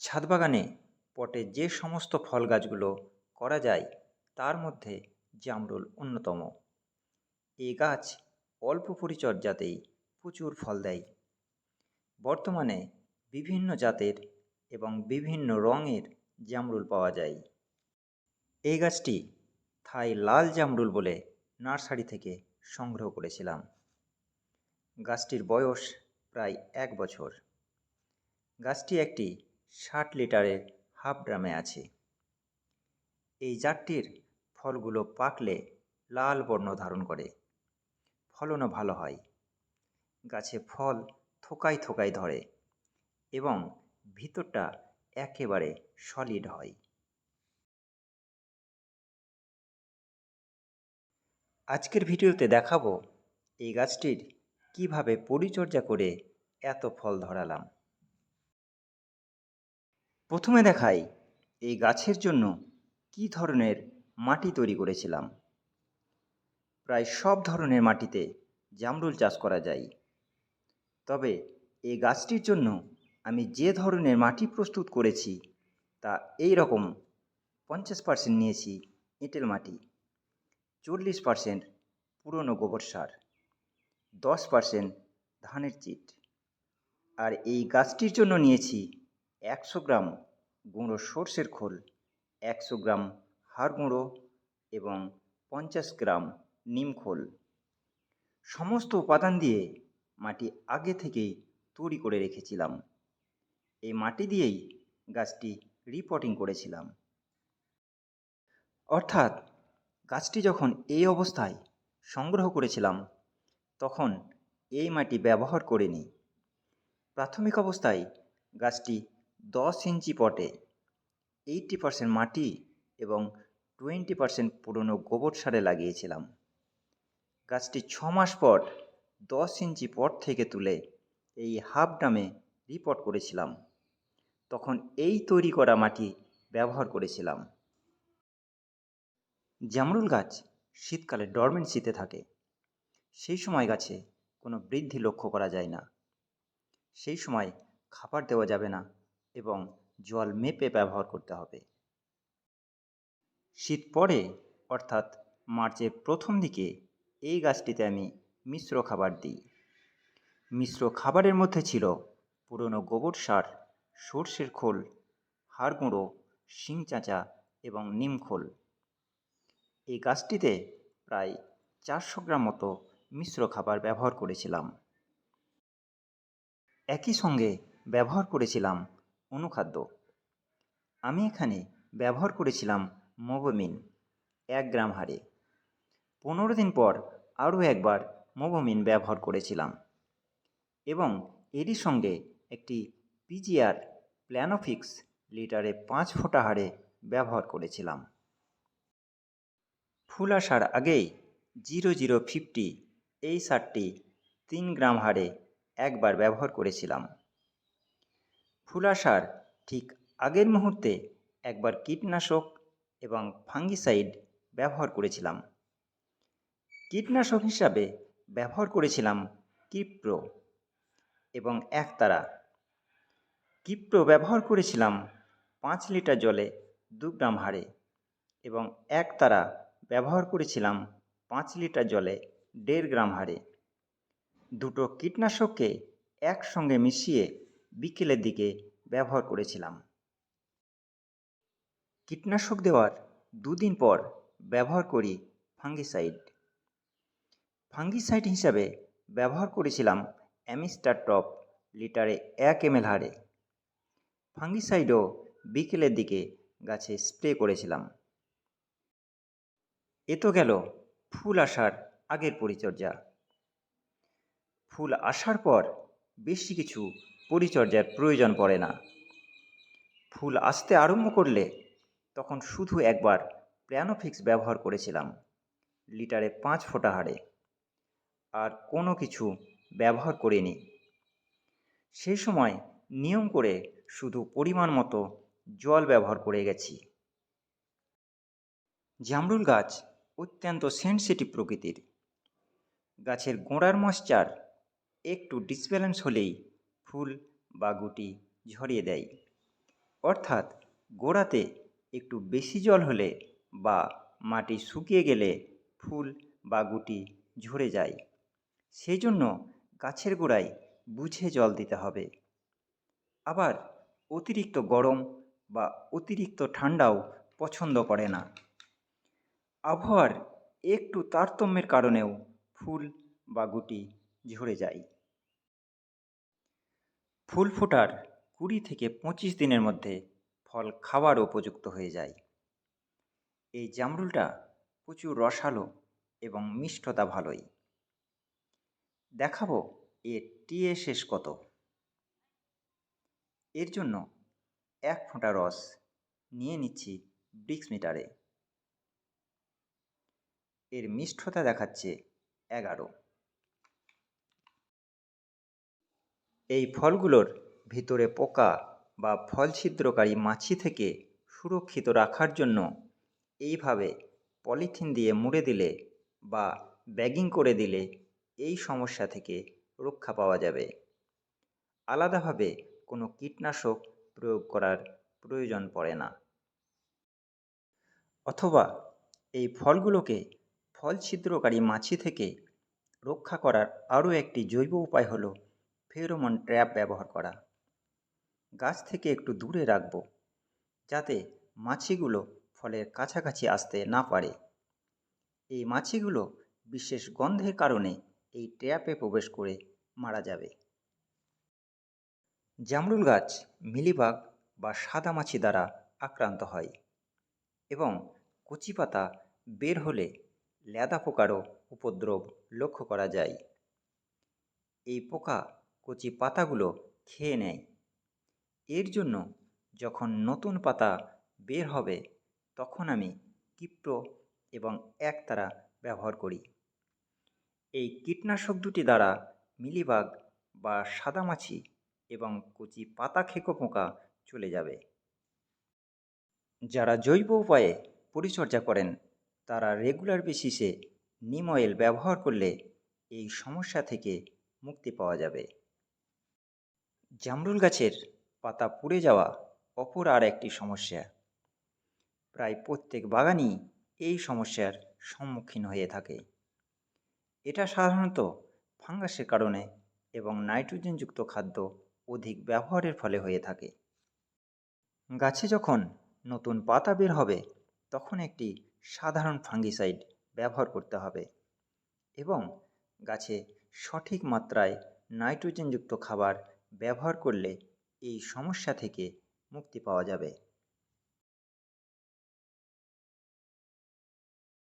ছাদ বাগানে পটে যে সমস্ত ফল গাছগুলো করা যায়, তার মধ্যে জামরুল অন্যতম। এই গাছ অল্প পরিচর্যাতেই প্রচুর ফল দেয়। বর্তমানে বিভিন্ন জাতের এবং বিভিন্ন রঙের জামরুল পাওয়া যায়। এই গাছটি থাই লাল জামরুল বলে নার্সারি থেকে সংগ্রহ করেছিলাম। গাছটির বয়স প্রায় এক বছর। গাছটি একটি ষাট লিটারের হাফ ড্রামে আছে। এই জাতটির ফলগুলো পাকলে লাল বর্ণ ধারণ করে। ফলনও ভালো হয়। গাছে ফল থোকায় থোকায় ধরে এবং ভিতরটা একেবারে সলিড হয়। আজকের ভিডিওতে দেখাবো এই গাছটির কীভাবে পরিচর্যা করে এত ফল ধরালাম। প্রথমে দেখাই এই গাছের জন্য কি ধরনের মাটি তৈরি করেছিলাম। প্রায় সব ধরনের মাটিতে জামরুল চাষ করা যায়। তবে এই গাছটির জন্য আমি যে ধরনের মাটি প্রস্তুত করেছি, তা এই রকম পঞ্চাশ পার্সেন্ট নিয়েছি এঁটেল মাটি, চল্লিশ পার্সেন্ট পুরনো গোবর সার, দশ পার্সেন্ট ধানের চিট। আর এই গাছটির জন্য নিয়েছি একশো গ্রাম গুঁড়ো সর্ষের খোল, একশো গ্রাম হাড় গুঁড়ো এবং পঞ্চাশ গ্রাম নিম খোল। সমস্ত উপাদান দিয়ে মাটি আগে থেকেই তৈরি করে রেখেছিলাম। এই মাটি দিয়েই গাছটি রিপোর্টিং করেছিলাম। অর্থাৎ গাছটি যখন এই অবস্থায় সংগ্রহ করেছিলাম, তখন এই মাটি ব্যবহার করিনি। প্রাথমিক অবস্থায় গাছটি দশ ইঞ্চি পটে এইটটি পার্সেন্ট মাটি এবং টোয়েন্টি পার্সেন্ট পুরনো গোবর সারে লাগিয়েছিলাম। গাছটি ছ মাস পর দশ ইঞ্চি পট থেকে তুলে এই হাফ ডামে রিপোর্ট করেছিলাম। তখন এই তৈরি করা মাটি ব্যবহার করেছিলাম। জামরুল গাছ শীতকালে ডরমেন্সিতে থাকে। সেই সময় গাছে কোনো বৃদ্ধি লক্ষ্য করা যায় না। সেই সময় খাবার দেওয়া যাবে না। এবং জল মেপে ব্যবহার করতে হবে। শীত পরে অর্থাৎ মার্চের প্রথম দিকে এই গাছটিতে আমি মিশ্র খাবার দিই। মিশ্র খাবারের মধ্যে ছিল পুরনো গোবর সার, সর্ষের খোল, হাড় গুঁড়ো, শিং চাঁচা এবং নিম খোল। এই গাছটিতে প্রায় চারশো গ্রাম মতো মিশ্র খাবার ব্যবহার করেছিলাম। একই সঙ্গে ব্যবহার করেছিলাম অনুখাদ্য। আমি এখানে ব্যবহার করেছিলাম মোবোমিন এক গ্রাম হারে পনেরো দিন পর আরও একবার মোবোমিন ব্যবহার করেছিলাম। এবং এরই সঙ্গে একটি পিজিআর প্ল্যানোফিক্স লিটারে পাঁচ ফোঁটা হারে ব্যবহার করেছিলাম। ফুল আসার আগেই জিরো জিরো ফিফটি এই সারটি তিন গ্রাম হারে একবার ব্যবহার করেছিলাম। ফুল আসার ঠিক আগের মুহূর্তে একবার কীটনাশক এবং ফাঙ্গিসাইড ব্যবহার করেছিলাম। কীটনাশক হিসাবে ব্যবহার করেছিলাম কিপ্রো এবং একতারা। কিপ্রো ব্যবহার করেছিলাম পাঁচ লিটার জলে দু গ্রাম হারে এবং একতারা ব্যবহার করেছিলাম পাঁচ লিটার জলে দেড় গ্রাম হারে দুটো কীটনাশককে একসঙ্গে মিশিয়ে বিকেলের দিকে ব্যবহার করেছিলাম। কীটনাশক দেওয়ার দুদিন পর ব্যবহার করি ফাঙ্গিসাইড। ফাঙ্গিসাইড হিসাবে ব্যবহার করেছিলাম অ্যামিস্টার টপ লিটারে এক এম হারে। ফাঙ্গিসাইডও বিকেলের দিকে গাছে স্প্রে করেছিলাম। এ তো গেল ফুল আসার আগের পরিচর্যা। ফুল আসার পর বেশি কিছু পরিচর্যার প্রয়োজন পড়ে না। ফুল আসতে আরম্ভ করলে তখন শুধু একবার প্ল্যানোফিক্স ব্যবহার করেছিলাম, লিটারে পাঁচ ফোঁটা হারে। আর কোনো কিছু ব্যবহার করিনি। সেই সময় নিয়ম করে শুধু পরিমাণ মতো জল ব্যবহার করে গেছি। জামরুল গাছ অত্যন্ত সেন্সিটিভ প্রকৃতির। গাছের গোড়ার মশ্চার একটু ডিসব্যালেন্স হলেই ফুল বা গুটি ঝরিয়ে দেয়। অর্থাৎ গোড়াতে একটু বেশি জল হলে বা মাটি শুকিয়ে গেলে ফুল বা গুটি ঝরে যায়। সেই জন্য গাছের গোড়ায় বুঝে জল দিতে হবে। আবার অতিরিক্ত গরম বা অতিরিক্ত ঠান্ডাও পছন্দ করে না। আবহাওয়ার একটু তারতম্যের কারণেও ফুল বা গুটি ঝরে যায়। ফুল ফোটার কুড়ি থেকে পঁচিশ দিনের মধ্যে ফল খাওয়ার উপযুক্ত হয়ে যায়। এই জামরুলটা প্রচুর রসালো এবং মিষ্টতা ভালোই। দেখাবো এর টিয়ে শেষ কত। এর জন্য এক ফোঁটা রস নিয়ে নিচ্ছি ব্রিক্স মিটারে। এর মিষ্টতা দেখাচ্ছে এগারো। এই ফলগুলোর ভিতরে পোকা বা ফল ছিদ্রকারী মাছি থেকে সুরক্ষিত রাখার জন্য এইভাবে পলিথিন দিয়ে মুড়ে দিলে বা ব্যাগিং করে দিলে এই সমস্যা থেকে রক্ষা পাওয়া যাবে। আলাদাভাবে কোনো কীটনাশক প্রয়োগ করার প্রয়োজন পড়ে না। অথবা এই ফলগুলোকে ফল ছিদ্রকারী মাছি থেকে রক্ষা করার আরও একটি জৈব উপায় হলো ফেরোমন ট্র্যাপ ব্যবহার করা। গাছ থেকে একটু দূরে রাখব, যাতে মাছিগুলো ফলের কাছাকাছি আসতে না পারে। এই মাছিগুলো বিশেষ গন্ধের কারণে এই ট্র্যাপে প্রবেশ করে মারা যাবে। জামরুল গাছ মিলিবাগ বা সাদা মাছি দ্বারা আক্রান্ত হয় এবং কচি পাতা বের হলে ল্যাদা পোকারও উপদ্রব লক্ষ্য করা যায়। এই পোকা কচি পাতাগুলো খেয়ে নেয়। এর জন্য যখন নতুন পাতা বের হবে, তখন আমি কিপ্রো এবং একতারা ব্যবহার করি। এই কীটনাশক দুটি দ্বারা মিলিবাগ বা সাদামাছি এবং কচি পাতা খেকো পোকা চলে যাবে। যারা জৈব উপায়ে পরিচর্যা করেন, তারা রেগুলার বেসিসে নিম অয়েল ব্যবহার করলে এই সমস্যা থেকে মুক্তি পাওয়া যাবে। জামরুল গাছের পাতা পুড়ে যাওয়া অপর আর একটি সমস্যা। প্রায় প্রত্যেক বাগানই এই সমস্যার সম্মুখীন হয়ে থাকে। এটা সাধারণত ফাঙ্গাসের কারণে এবং নাইট্রোজেনযুক্ত খাদ্য অধিক ব্যবহারের ফলে হয়ে থাকে। গাছে যখন নতুন পাতা বের হবে, তখন একটি সাধারণ ফাঙ্গিসাইড ব্যবহার করতে হবে এবং গাছে সঠিক মাত্রায় নাইট্রোজেনযুক্ত খাবার ব্যবহার করলে এই সমস্যা থেকে মুক্তি পাওয়া যাবে।